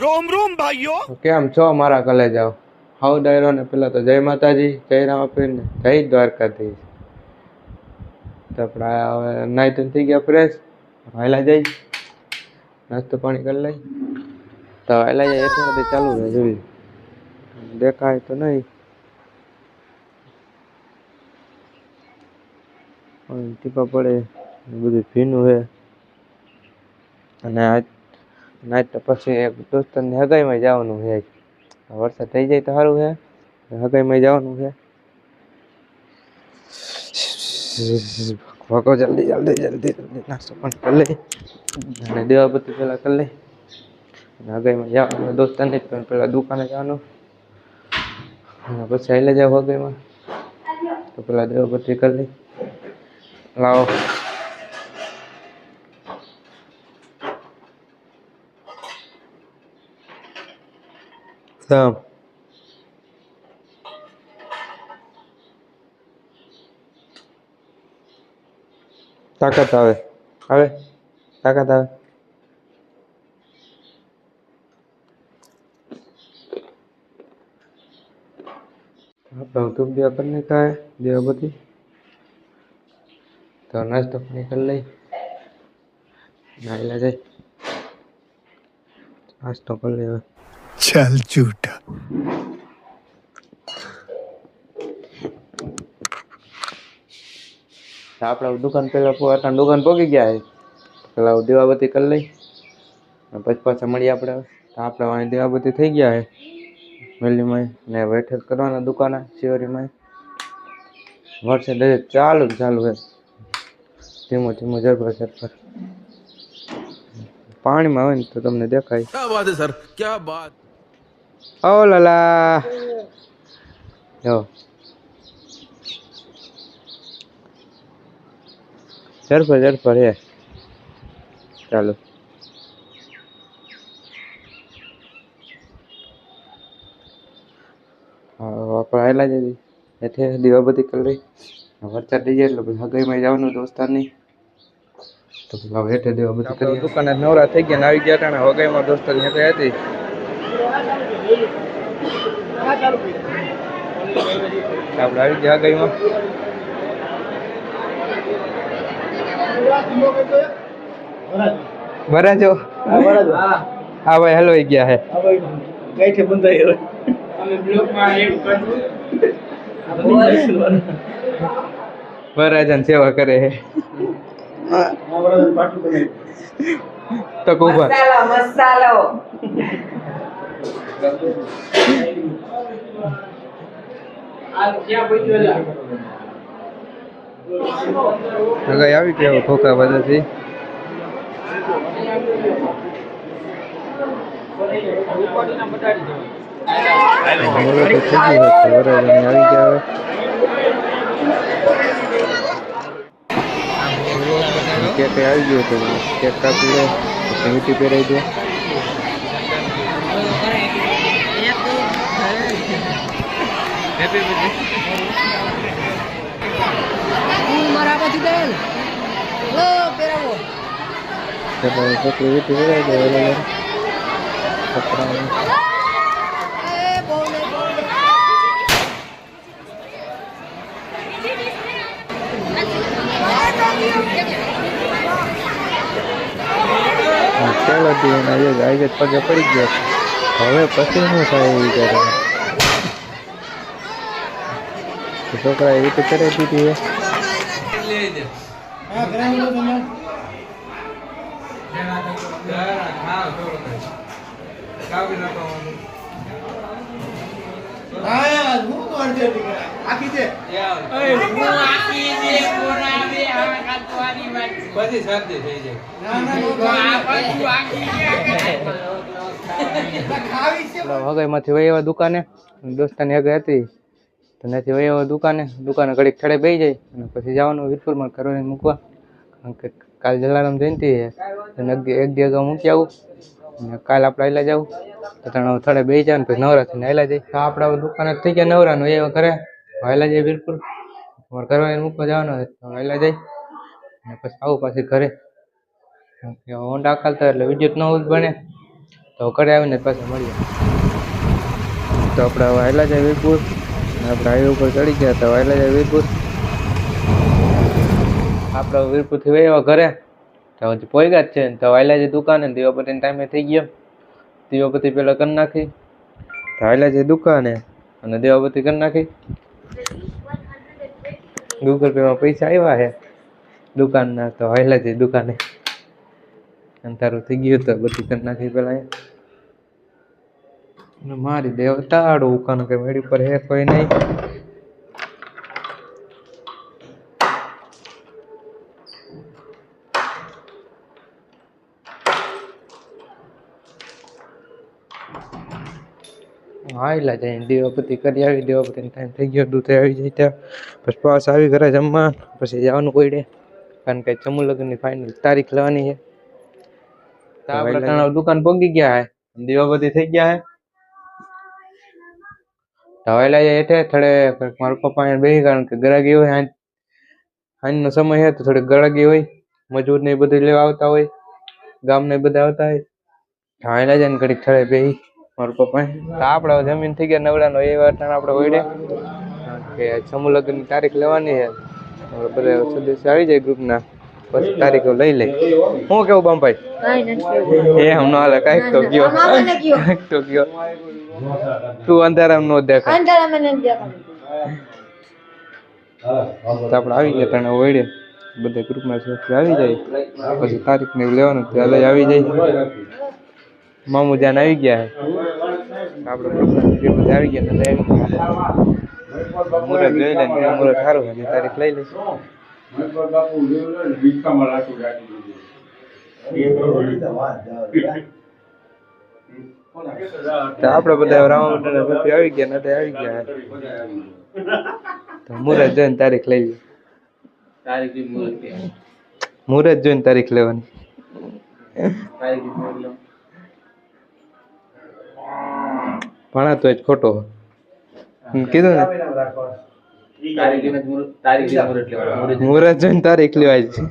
રોમ રોમ ભાઈઓ. કેમ છો મારા કલેજાઓ? હાઉ ડાયરો ને પેલા તો જય માતાજી, જય રામ આપીને જય દ્વારકાધીશ. તો આપણે હવે નાઈ તો થઈ ગયા ફ્રેશ વહેલા જઈ. નાસ્તો પાણી કરી લઈ. તો વહેલા જઈ એટલી બધી ચાલુ રહે જોઈ દેખાય તો નહીં. ટીપા પડે બધું ભીનું છે અને આજ નાઈટ તો પછી એક દોસ્તને હગાઈમાં જવાનું છે. વરસાદ થઈ જાય તો સારું છે. હગાઈમાં જવાનું છે. ભાગો જલ્દી જલ્દી જલ્દી જલ્દી, નાસ્તો પણ કરી લઈ અને દેવાબત્તી પહેલાં કરી લઈ અને હગાઈમાં જવાનું દોસ્તને જ પણ પહેલાં દુકાને જવાનું. અને પછી હાલે જાવ હગાઈમાં. તો પેલા દેવાપતિ કરી લઈ લાવો. સમ તાકાત આવે આવે તાકાત આવે આપણે ધૂપ દેવા કરી નાખા હે દેવાબત્તી તો નાસ્તો પાણી કરી લઈ નાઈલા જાય નાસ્તો કરી લે હવે चल झूठा તો આપણે દુકાન પેલા પોતાની દુકાન પહોંચી ગયા છે પેલા દીવાબત્તી કરી લઈ અને પછી પાછા મળીએ આપણે તો આપણે અહીં દીવાબત્તી થઈ ગયા છે મેલીમાં ને બેઠક કરવાના દુકાને શિવરીમાં વરસાદ હજી ચાલુ ને ચાલુ છે ધીમો ધીમો ઝરપર ઝરપર પાણીમાં હોય ને તો તમને દેખાય क्या बात है सर क्या લાલા જો ઝરફર ઝરફર હે ચાલો હા આપણે આવેલા જ હતી એટલે દીવાબત્તી કરી વરસાદ થઈ જાય એટલે પછી હગાઈમાં જવાનું દોસ્તારની તો પેલા હેઠે કરી દુકાને નવરા થઈ ગયા ને આવી ગયા ટાણે હગાઈમાં દોસ્તારની હગાઈ હતી આપણે આવી ગયા ગઈમાં. વરાજો. હા ભાઈ હેલો ગયા હે. વરાજન સેવા કરે હે. તો કુભા મસાલો મસાલો. હગાઈ આવી ગયા ખોખા બધાથી? આવી તો થઈ ગયું હશે વરાજાની આવી મીઠી હવે કેક આવી ગયું તો કેક કાપી લે પછી મીઠી પહેરાવી દે એટલે છોકરી મીઠી પહેરાવી દે વરાજાને છોકરાઓને ચાલો તું આજે આજે પગે પડી ગયા છે હવે પછી શું થાય એ છોકરા એવી તો કરે દીધી બધી શરદી થઈ જાય વહી દુકાને દોસ્તાની હગાઈ હતી. તો નથી હોય એવો દુકાને દુકાને ઘડીક થડે બેસી જાય અને પછી જવાનું વીરપુરમાં કરવાને મૂકવા. કારણ કે કાલ જલારામ જયંતિ અને એક દી અગાઉ મૂકી આવું અને કાલ આપણે આયલા જવું તો ત્રણ થડે બેસી જાય ને પછી નવરાથી આયલા જાય તો આપણે દુકાને થઈ ગયા, નવરાનું એ ઘરે. આયલા જાય વીરપુર. મારે કરવાની મૂકવા જવાનું હોય આયલા જાય અને પછી આવું પાછી ઘરે. હોન્ડા ખાલતા એટલે વિદ્યુત ન બને. તો ઘરે આવીને પાછા મળીએ. તો આપણે આવેલા જાય વીરપુર. આપણે હાઈવે ઉપર ચડી ગયા તો આવેલા જાય વીરપુર. આપણે વીરપુરથી વહેવા ઘરે. તો હજી પોઈગા જ છે ને તો વાયલા જે દુકાને દીવાપતિનો ટાઈમે થઈ ગયો. દીવાપતિ પહેલાં કરી નાખી. તો આવેલા છે દુકાને અને દેવાપતિ કરી નાખી. ગૂગલ પેમાં પૈસા આવ્યા છે દુકાનના, તો વાયલા જે દુકાને. અંધારું થઈ ગયું તો બધું કરી નાખી પેલા અને મારી દેવ તાળું કારણ કે મેળી પર હે કોઈ નહીં. આવેલા જાય દેવાપતિ કરી આવી દેવાપતિ ટાઈમ થઈ ગયો દૂધ આવી જાય ત્યાં. પછી પાસ આવી ઘરે જમવા પછી જવાનું કોઈ કારણ કે ચમુ લગ્નની ફાઇનલ તારીખ લેવાની છે. દુકાન પગી ગયા હે. દેવાપતિ થઈ ગયા હે. જાય એટલે થોડે મારા પપ્પા એને બેહી કારણ કે ગરાગી હોય, હાંજ, હાંજનો સમય હે તો થોડી ગળગી હોય મજૂર ને બધું લેવા આવતા હોય ગામ ને બધા આવતા હોય. ધવાયેલા જાય ને ઘડીક થોડે બેસી મારા પપ્પા તો આપણે જમીન થઈ ગયા નવડાનો, એ વાત આપણે ઓઈડે કે સમૂહ લગ્નની તારીખ લેવાની છે. બધા સદસ્ય આવી જાય ગ્રુપના. પછી તારીખો લઈ લે. હું કેવું બામભાઈ? એ હમણાં હાલે કાંઈક તો ગયો. કાંઈક તો ગયો. તું અંધારામ નો દેખાય. તો આપણે આવી ગયા તને ઓઈડે બધા ગ્રુપમાં સદસ્ય આવી જાય. પછી તારીખ ને લેવાનું ત્યાં લઈ આવી જાય. મામુ જાન આવી ગયા આપણે ગ્રુપના જે બધા આવી ગયા મુરત જોઈ લે ને મુરત સારું હોય તારીખ લઈ લઈશું. તો આપણે બધા રાવણ રૂપિયા આવી ગયા નથી આવી ગયા. તો મુરત જોઈને તારીખ લેવી. મુરત જોઈને તારીખ લેવાની. ભણા તો જ ખોટો. હમ, કીધું ને? મુરત જોઈને તારીખ લેવાય છે.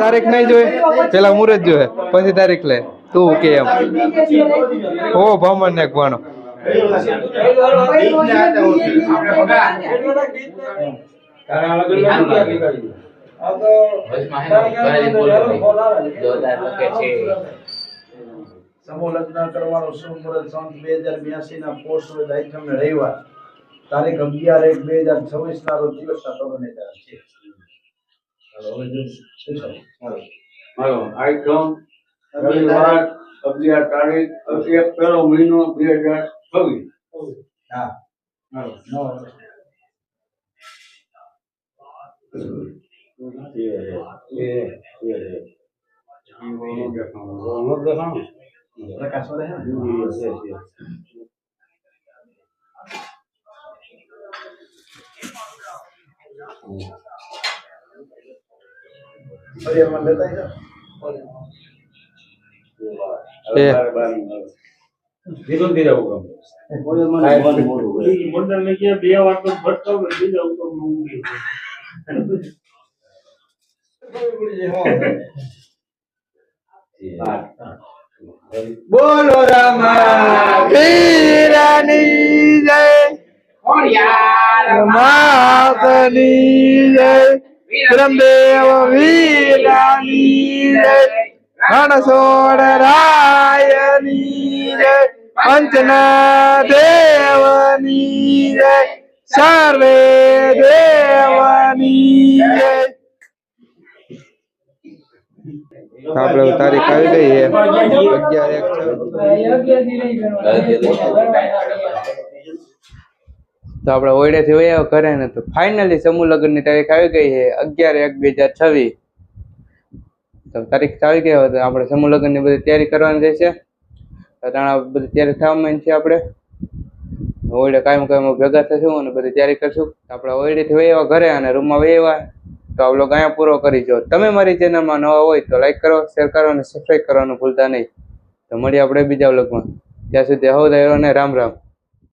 તારીખ નહીં જોઈ પેલા મુરત જોવે. પછી તારીખ લે. તું કે એમ. હો ભમણ ને ભણો સમૂહ લગ્ન કરવાનો શુભ મુહૂર્ત સંત બે હજાર બ્યાસી ના પોસ્ટ રવિવાર. તારીખ અગિયાર એક બે હજાર છવ્વીસ ના રોજ દિવસ ના પ્રમાણે છે. હાલો, આઈટમ રવિવાર અગિયાર તારીખ એક પહેલો મહિનો બે હજાર છવ્વીસ. હા. હાલો. નવ પ્રકાશ વડે હે ને? ફરી એમાં લેતા જાઓ. એ દીધું દીધા હુકમ મંડળ ને કે બે વાર તો ભટકાવ ને દીધા હુકમ ઊંઘી બોલો રામા વીરાની જય માતની જય બ્રહ્મદેવ વીરાની જય રણછોડ રાયની જય પંચના દેવની જય સર્વે દેવની જય. આપણે તારીખ આવી ગઈ અગિયાર એક તો આપણે ઓયડેથી વયા ઘરે ને તો ફાઇનલી સમૂહ લગ્નની તારીખ આવી ગઈ છે, અગિયાર એક બે હજાર છવ્વીસ. તો તારીખ આવી ગઈ હોય તો આપણે સમૂહ લગ્નની બધી તૈયારી કરવાની રહેશે. તો તાણા બધી તૈયારી થવામાં છે આપણે. ઓયડે કાયમ કાયમ ભેગા થશું અને બધી તૈયારી કરશું. આપણે ઓયડેથી વયા ઘરે અને રૂમમાં વયા તો આ બ્લોગ પૂરો કરી જો. તમે મારી ચેનલમાં નવા હોય તો લાઈક કરો શેર કરો અને સબસ્ક્રાઈબ કરવાનું ભૂલતા નહીં. તો મળીએ આપણે બીજા બ્લોગમાં ત્યાં સુધી હવ અને રામ રામ.